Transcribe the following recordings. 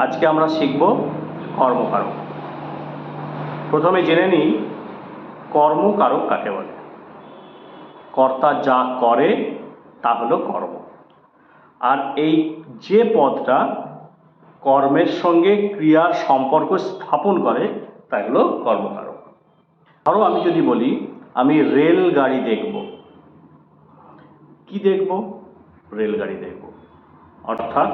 আজকে আমরা শিখব কর্মকারক। প্রথমে জেনে নিই, কর্মকারক কাকে বলে? কর্তা যা করে, তা হলো কর্ম। আর এই যে পদটা কর্মের সঙ্গে ক্রিয়ার সম্পর্ক স্থাপন করে, তা হলো কর্মকারক। ধরো আমি যদি বলি, আমি রেলগাড়ি দেখব। কি দেখব? রেলগাড়ি দেখব। অর্থাৎ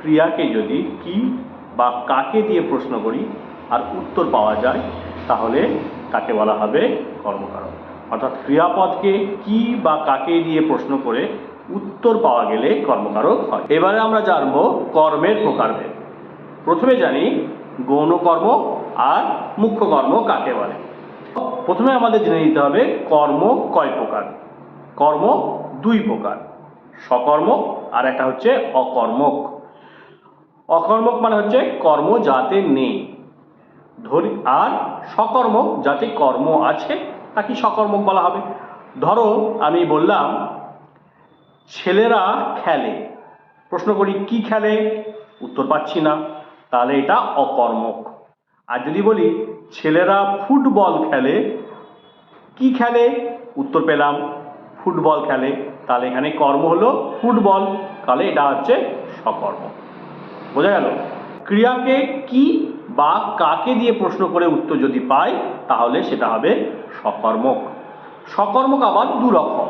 ক্রিয়াকে যদি কি বা কাকে দিয়ে প্রশ্ন করি আর উত্তর পাওয়া যায়, তাহলে তাকে বলা হবে কর্মকারক। অর্থাৎ ক্রিয়াপদকে কি বা কাকে দিয়ে প্রশ্ন করে উত্তর পাওয়া গেলে কর্মকারক হয়। এবারে আমরা জানব কর্মের প্রকারভেদ। প্রথমে জানি গৌণ কর্ম আর মুখ্য কর্ম কাকে বলে। প্রথমে আমাদের জেনে নিতে হবে কর্ম কয় প্রকার। কর্ম দুই প্রকার সকর্ম আর একটা হচ্ছে অকর্মক। অকর্মক মানে হচ্ছে কর্ম যাতে নেই। ধরি, আর সকর্মক যাতে কর্ম আছে, তাকে সকর্মক বলা হবে। ধরো, আমি বললাম, ছেলেরা খেলে। প্রশ্ন করি, কি খেলে? উত্তর পাচ্ছি না। তাহলে এটা অকর্মক। আর যদি বলি, ছেলেরা ফুটবল খেলে, কি খেলে? উত্তর পেলাম, ফুটবল খেলে। তাহলে এখানে কর্ম হলো ফুটবল। তাহলে এটা হচ্ছে সকর্ম বোঝা গেল? ক্রিয়াকে কি বা কাকে দিয়ে প্রশ্ন করে উত্তর যদি পাই, তাহলে সেটা হবে সকর্মক সকর্মক আবার দু রকম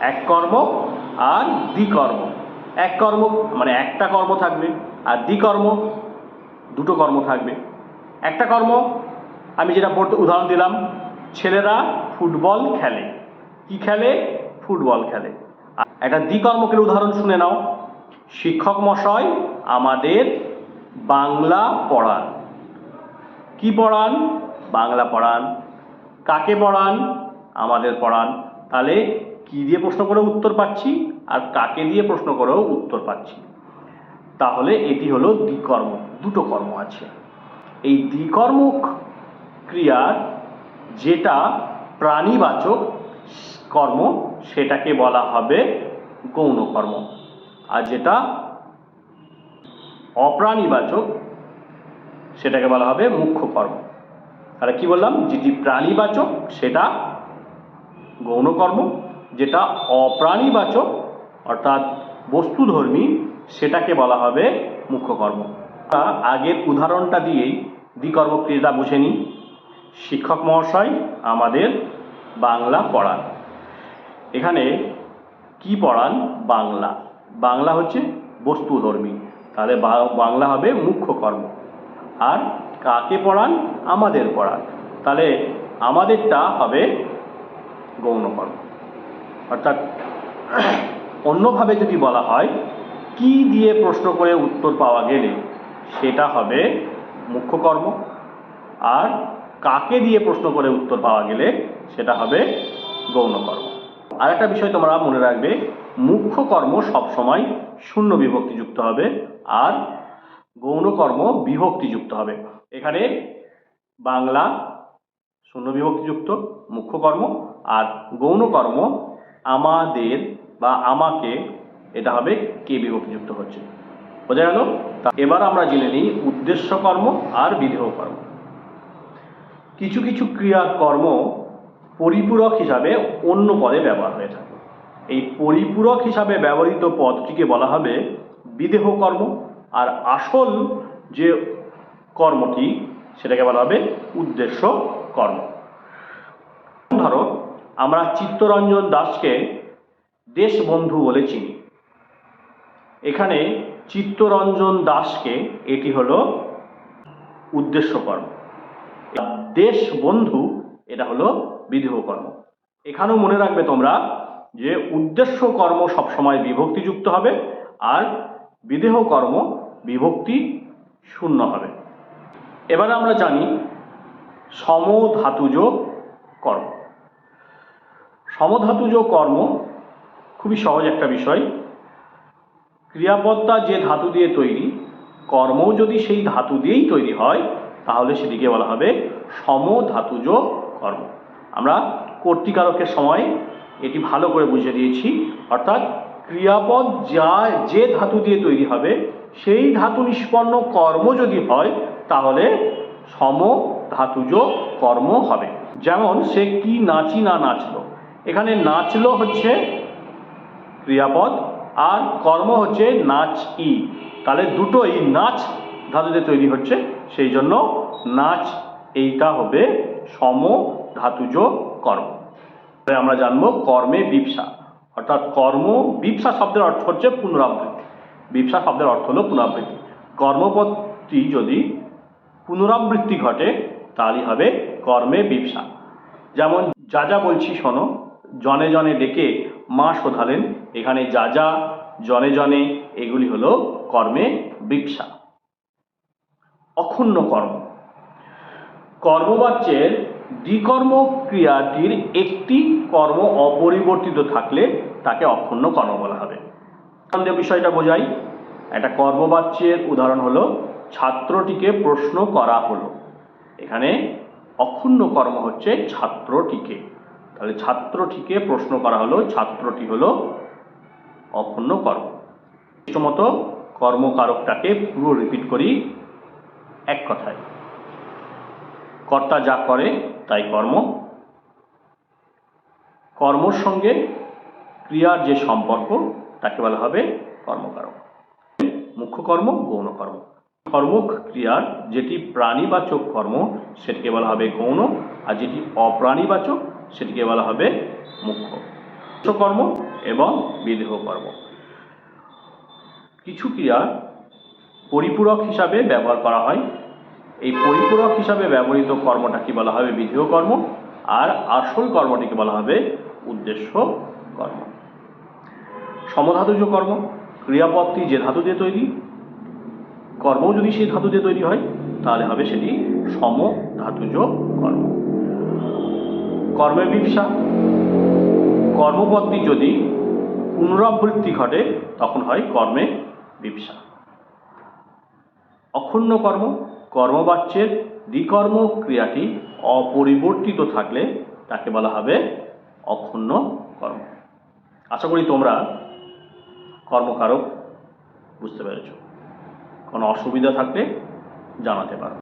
এক কর্ম আর দ্বিকর্ম এক কর্ম মানে একটা কর্ম থাকবে আর দ্বিকর্ম দুটো কর্ম থাকবে। একটা কর্ম, আমি যেটা পড়তে উদাহরণ দিলাম, ছেলেরা ফুটবল খেলে। কি খেলে? ফুটবল খেলে। একটা দ্বিকর্মকের উদাহরণ শুনে নাও। শিক্ষক মশাই, আমাদের বাংলা পড়ান। কি পড়ান? বাংলা পড়ান। কাকে পড়ান? আমাদের পড়ান। তাহলে কি দিয়ে প্রশ্ন করে উত্তর পাচ্ছি আর কাকে দিয়ে প্রশ্ন করেও উত্তর পাচ্ছি? তাহলে এটি হলো দ্বিকর্ম, দুটো কর্ম আছে। এই দ্বিকর্মক ক্রিয়ার যেটা প্রাণীবাচক কর্ম, সেটাকে বলা হবে গৌণ কর্ম আর যেটা অপ্রাণীবাচক, সেটাকে বলা হবে মুখ্য কর্ম। তাহলে কি বললাম? যেটি প্রাণীবাচক, সেটা গৌণ কর্ম, যেটা অপ্রাণীবাচক, অর্থাৎ বস্তুধর্মী, সেটাকে বলা হবে মুখ্য কর্ম। আগের উদাহরণটা দিয়েই দ্বিকর্ম ক্রিয়াটা বুঝে নিই। শিক্ষক মহাশয় আমাদের বাংলা পড়ান। এখানে কি পড়ান? বাংলা। বাংলা হচ্ছে বস্তুধর্মী তাহলে বাংলা হবে মুখ্য কর্ম। আর কাকে পড়ান? আমাদের পড়ান। তাহলে আমাদেরটা হবে গৌণ কর্ম। অর্থাৎ অন্যভাবে যদি বলা হয়, কি দিয়ে প্রশ্ন করে উত্তর পাওয়া গেলে সেটা হবে মুখ্য কর্ম। আর কাকে দিয়ে প্রশ্ন করে উত্তর পাওয়া গেলে সেটা হবে গৌণ কর্ম। আর একটা বিষয় তোমরা মনে রাখবে মুখ্য কর্ম সবসময় শূন্য বিভক্তিযুক্ত হবে আর গৌণ কর্ম বিভক্তিযুক্ত হবে। এখানে বাংলা শূন্য বিভক্তিযুক্ত, মুখ্য কর্ম, আর গৌণ কর্ম আমাদের বা আমাকে, এটা হবে কে বিভক্তিযুক্ত হচ্ছে। বোঝা গেল? এবার আমরা জেনে নিই উদ্দেশ্য কর্ম আর বিধেয় কর্ম। কিছু কিছু ক্রিয়া কর্ম পরিপূরক হিসাবে অন্য পদে ব্যবহার হয়ে থাকে। এই পরিপূরক হিসাবে ব্যবহৃত পদটিকে বলা হবে বিদেহ কর্ম। আর আসল যে কর্মটি, সেটাকে বলা হবে উদ্দেশ্য কর্ম। ধরো, আমরা চিত্তরঞ্জন দাসকে দেশবন্ধু বলে চিনি। এখানে চিত্তরঞ্জন দাসকে এটি হলো উদ্দেশ্য কর্ম। দেশ বন্ধু এটা হলো বিদেহ কর্ম। এখানেও মনে রাখবে তোমরা যে উদ্দেশ্য কর্ম সবসময় বিভক্তিযুক্ত হবে আর বিদেহ কর্ম বিভক্তি শূন্য হবে। এবার আমরা জানি সমধাতুজ কর্ম। সমধাতুজ কর্ম খুবই সহজ একটা বিষয়। ক্রিয়াপদটা যে ধাতু দিয়ে তৈরি, কর্মও যদি সেই ধাতু দিয়েই তৈরি হয়, তাহলে সেটিকে বলা হবে সমধাতুজ কর্ম। আমরা কর্তৃকারকের সময় এটি ভালো করে বুঝে দিয়েছি অর্থাৎ ক্রিয়াপদ যা, যে ধাতু দিয়ে তৈরি হবে, সেই ধাতু নিষ্পন্ন কর্ম যদি হয়, তাহলে সম ধাতুজ কর্ম হবে। যেমন সে কি নাচি না নাচলো। এখানে নাচলো হচ্ছে ক্রিয়াপদ, আর কর্ম হচ্ছে নাচ ই। তাহলে দুটোই নাচ ধাতুতে তৈরি হচ্ছে, সেই জন্য নাচ এইটা হবে সম ধাতুজ কর্ম। এবারে আমরা জানব কর্মে বিপসা অর্থাৎ কর্ম বিপসা শব্দের অর্থ হচ্ছে পুনরাবৃত্তি। বিপসা শব্দের অর্থ হলো পুনরাবৃত্তি। কর্মপদটি যদি পুনরাবৃত্তি ঘটে, তাহলেই হবে কর্মে বিপসা যেমন যা যা বলছি শোনো, জনে জনে ডেকে মা শোধালেন, এখানে যা যা, জনে জনে, এগুলি হলো কর্মে বিপসা অক্ষুণ্ণ কর্ম। কর্মবাচ্যের দ্বিকর্ম ক্রিয়াটির একটি কর্ম অপরিবর্তিত থাকলে তাকে অক্ষুণ্ণ কর্ম বলা হবে। বিষয়টা বোঝাই, একটা কর্মবাচ্যের উদাহরণ হলো, ছাত্রটিকে প্রশ্ন করা হলো। এখানে অক্ষুণ্ণ কর্ম হচ্ছে ছাত্রটিকে। তাহলে ছাত্রটিকে প্রশ্ন করা হলো, ছাত্রটি হলো অক্ষুণ্ণ কর্ম। মতো কর্মকারকটাকে পুরো রিপিট করি এক কথায়। কর্তা যা করে তাই কর্ম, কর্মর সঙ্গে ক্রিয়ার যে সম্পর্ক, তাকে বলা হবে কর্মকারক। মুখ্য কর্ম, গৌণ কর্ম। কর্মক ক্রিয়ার যেটি প্রাণীবাচক কর্ম, সেটিকে বলা হবে গৌণ, আর যেটি অপ্রাণীবাচক, সেটিকে বলা হবে মুখ্য। কর্ম এবং বিদেহ কর্ম। কিছু ক্রিয়া পরিপূরক হিসাবে ব্যবহার করা হয়। এই পরিপূরক হিসাবে ব্যবহৃত কর্মটাকে বলা হবে বিধেয় কর্ম, আর আসল কর্মটিকে বলা হবে উদ্দেশ্য কর্ম। সমধাতুজ কর্ম, ক্রিয়াপদটি যে ধাতু দিয়ে তৈরি, কর্মও যদি সেই ধাতু দিয়ে তৈরি হয়, তাহলে হবে সেটি সম ধাতুজ কর্ম। কর্মের বিপসা কর্মপদটি যদি পুনরাবৃত্তি ঘটে, তখন হয় কর্মে বিপসা অক্ষুণ্ণ কর্ম কর্মবাচ্যের দ্বিকর্ম ক্রিয়াটি অপরিবর্তিত থাকলে তাকে বলা হবে অক্ষুণ্ণ কর্ম। আশা করি তোমরা কর্মকারক বুঝতে পেরেছ। কোনো অসুবিধা থাকলে জানাতে পারো।